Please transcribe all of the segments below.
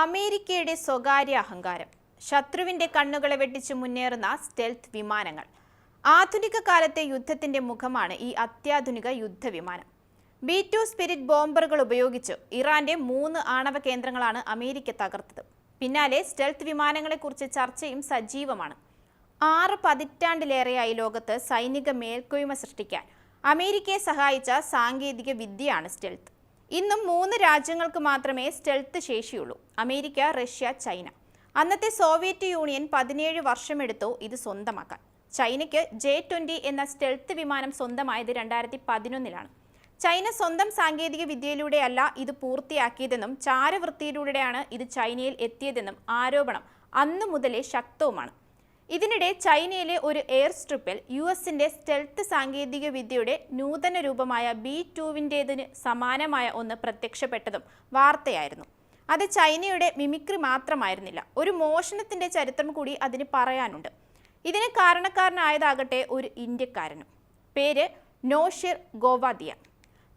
അമേരിക്കയുടെ സ്വകാര്യ അഹങ്കാരം. ശത്രുവിന്റെ കണ്ണുകളെ വെട്ടിച്ചു മുന്നേറുന്ന സ്റ്റെൽത്ത് വിമാനങ്ങൾ. ആധുനിക കാലത്തെ യുദ്ധത്തിന്റെ മുഖമാണ് ഈ അത്യാധുനിക യുദ്ധവിമാനം. ബി ടു സ്പിരിറ്റ് ബോംബറുകൾ ഉപയോഗിച്ച് ഇറാന്റെ മൂന്ന് ആണവ കേന്ദ്രങ്ങളാണ് അമേരിക്ക തകർത്തത്. പിന്നാലെ സ്റ്റെൽത്ത് വിമാനങ്ങളെക്കുറിച്ച് ചർച്ചയും സജീവമാണ്. ആറ് പതിറ്റാണ്ടിലേറെയായി ലോകത്ത് സൈനിക മേൽക്കോയ്മ സൃഷ്ടിക്കാൻ അമേരിക്കയെ സഹായിച്ച സാങ്കേതിക വിദ്യയാണ് സ്റ്റെൽത്ത്. ഇന്നും മൂന്ന് രാജ്യങ്ങൾക്ക് മാത്രമേ സ്റ്റെൽത്ത് ശേഷിയുള്ളൂ. America Russia China. അന്നത്തെ സോവിയറ്റ് യൂണിയൻ പതിനേഴ് വർഷമെടുത്തു ഇത് സ്വന്തമാക്കാൻ. ചൈനയ്ക്ക് ജെ ട്വന്റി എന്ന സ്റ്റെൽത്ത് വിമാനം സ്വന്തമായത് രണ്ടായിരത്തി പതിനൊന്നിലാണ് ചൈന സ്വന്തം സാങ്കേതിക വിദ്യയിലൂടെയല്ല ഇത് പൂർത്തിയാക്കിയതെന്നും ചാരവൃത്തിയിലൂടെയാണ് ഇത് ചൈനയിൽ എത്തിയതെന്നും ആരോപണം അന്നു മുതലേ ശക്തവുമാണ്. ഇതിനിടെ ചൈനയിലെ ഒരു എയർ സ്ട്രിപ്പിൽ യു എസിന്റെ സ്റ്റെൽത്ത് സാങ്കേതിക വിദ്യയുടെ നൂതന രൂപമായ ബി ടുവിന്റേതിന് സമാനമായ ഒന്ന് പ്രത്യക്ഷപ്പെട്ടതും വാർത്തയായിരുന്നു. അത് ചൈനയുടെ മിമിക്രി മാത്രമായിരുന്നില്ല. ഒരു മോഷണത്തിന്റെ ചരിത്രം കൂടി അതിന് പറയാനുണ്ട്. ഇതിന് കാരണക്കാരനായതാകട്ടെ ഒരു ഇന്ത്യക്കാരനും. പേര് നോഷിർ ഗോവാദിയ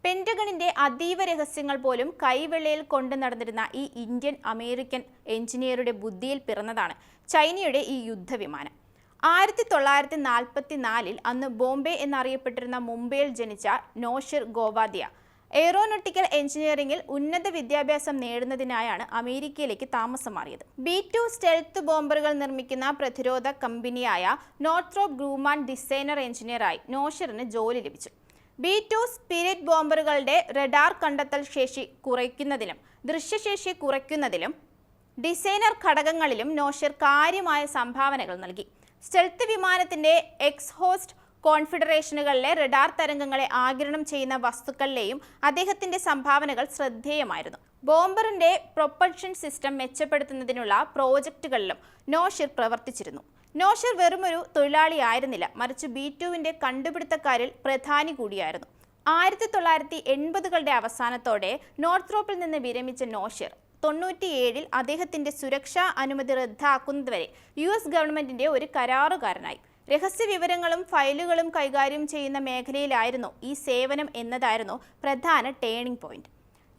പെന്റഗണിന്റെ അതീവ രഹസ്യങ്ങൾ പോലും കൈവെള്ളയിൽ കൊണ്ടു നടന്നിരുന്ന ഈ ഇന്ത്യൻ അമേരിക്കൻ എഞ്ചിനീയറുടെ ബുദ്ധിയിൽ പിറന്നതാണ് ചൈനയുടെ ഈ യുദ്ധവിമാനം. ആയിരത്തി തൊള്ളായിരത്തി നാൽപ്പത്തി നാലിൽ അന്ന് ബോംബെ എന്നറിയപ്പെട്ടിരുന്ന മുംബൈയിൽ ജനിച്ച നോഷിർ ഗോവാദിയ എയ്റോനോട്ടിക്കൽ എഞ്ചിനീയറിംഗിൽ ഉന്നത വിദ്യാഭ്യാസം നേടുന്നതിനായാണ് അമേരിക്കയിലേക്ക് താമസം മാറിയത്. ബി ടു സ്റ്റെൽത്ത് ബോംബറുകൾ നിർമ്മിക്കുന്ന പ്രതിരോധ കമ്പനിയായ നോർത്രോപ്പ് ഗ്രൂമാൻ ഡിസൈനർ എഞ്ചിനീയറായി നോഷറിന് ജോലി ലഭിച്ചു. ബി ടു സ്പിരിറ്റ് ബോംബറുകളുടെ റഡാർ കണ്ടെത്തൽ ശേഷി കുറയ്ക്കുന്നതിലും ദൃശ്യശേഷി കുറയ്ക്കുന്നതിലും ഡിസൈനർ ഘടകങ്ങളിലും നോഷർ കാര്യമായ സംഭാവനകൾ നൽകി. സ്റ്റെൽത്ത് വിമാനത്തിന്റെ എക്സ്ഹോസ്റ്റ് കോൺഫിഡറേഷനുകളിലെ റഡാർ തരംഗങ്ങളെ ആഗിരണം ചെയ്യുന്ന വസ്തുക്കളിലെയും അദ്ദേഹത്തിന്റെ സംഭാവനകൾ ശ്രദ്ധേയമായിരുന്നു. ബോംബറിന്റെ പ്രൊപ്പൽഷൻ സിസ്റ്റം മെച്ചപ്പെടുത്തുന്നതിനുള്ള പ്രോജക്റ്റുകളിലും നോഷിർ പ്രവർത്തിച്ചിരുന്നു. നോഷിർ വെറുമൊരു തൊഴിലാളിയായിരുന്നില്ല മറിച്ച് ബി ടുവിന്റെ കണ്ടുപിടുത്തക്കാരിൽ പ്രധാനി കൂടിയായിരുന്നു. ആയിരത്തി തൊള്ളായിരത്തി എൺപതുകളുടെ അവസാനത്തോടെ നോർത്ത്രോപ്പിൽ നിന്ന് വിരമിച്ച നോഷിർ തൊണ്ണൂറ്റിയേഴിൽ അദ്ദേഹത്തിന്റെ സുരക്ഷാ അനുമതി റദ്ദാക്കുന്നതുവരെ യു എസ് ഗവൺമെന്റിന്റെ ഒരു കരാറുകാരനായി. രഹസ്യ വിവരങ്ങളും ഫയലുകളും കൈകാര്യം ചെയ്യുന്ന മേഖലയിലായിരുന്നു ഈ സേവനം എന്നതായിരുന്നു പ്രധാന ടേണിംഗ് പോയിന്റ്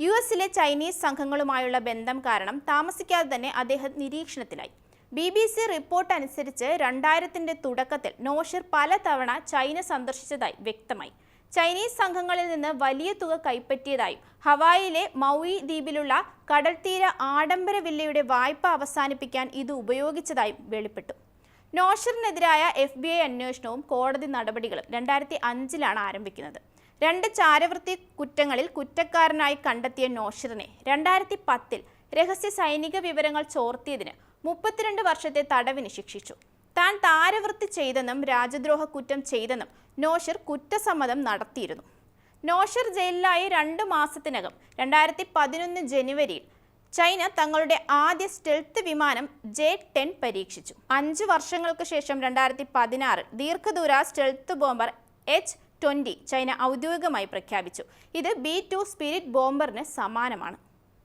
യു എസിലെ ചൈനീസ് സംഘങ്ങളുമായുള്ള ബന്ധം കാരണം താമസിക്കാതെ തന്നെ അദ്ദേഹം നിരീക്ഷണത്തിലായി. ബി ബി സി റിപ്പോർട്ട് അനുസരിച്ച് രണ്ടായിരത്തിന്റെ തുടക്കത്തിൽ നോഷിർ പലതവണ ചൈന സന്ദർശിച്ചതായി വ്യക്തമായി. ചൈനീസ് സംഘങ്ങളിൽ നിന്ന് വലിയ തുക കൈപ്പറ്റിയതായും ഹവായിലെ മൗയി ദ്വീപിലുള്ള കടൽത്തീര ആഡംബര വില്ലയുടെ വായ്പ അവസാനിപ്പിക്കാൻ ഇത് ഉപയോഗിച്ചതായും വെളിപ്പെട്ടു. നോഷറിനെതിരായ എഫ് ബി ഐ അന്വേഷണവും കോടതി നടപടികളും രണ്ടായിരത്തി അഞ്ചിലാണ് ആരംഭിക്കുന്നത്. രണ്ട് ചാരവൃത്തി കുറ്റങ്ങളിൽ കുറ്റക്കാരനായി കണ്ടെത്തിയ നോഷറിനെ രണ്ടായിരത്തി പത്തിൽ രഹസ്യ സൈനിക വിവരങ്ങൾ ചോർത്തിയതിന് മുപ്പത്തിരണ്ട് വർഷത്തെ തടവിന് ശിക്ഷിച്ചു. താൻ താരവൃത്തി ചെയ്തെന്നും രാജ്യദ്രോഹ കുറ്റം ചെയ്തെന്നും നോഷർ കുറ്റസമ്മതം നടത്തിയിരുന്നു. നോഷർ ജയിലിലായി രണ്ട് മാസത്തിനകം രണ്ടായിരത്തി പതിനൊന്ന് ജനുവരിയിൽ ചൈന തങ്ങളുടെ ആദ്യ സ്റ്റെൽത്ത് വിമാനം ജെ ടെൻ പരീക്ഷിച്ചു. അഞ്ച് വർഷങ്ങൾക്ക് ശേഷം രണ്ടായിരത്തി പതിനാറിൽ ദീർഘദൂര stealth bomber H twenty China ഔദ്യോഗികമായി പ്രഖ്യാപിച്ചു. ഇത് ബി ടു സ്പിരിറ്റ് ബോംബറിന് സമാനമാണ്.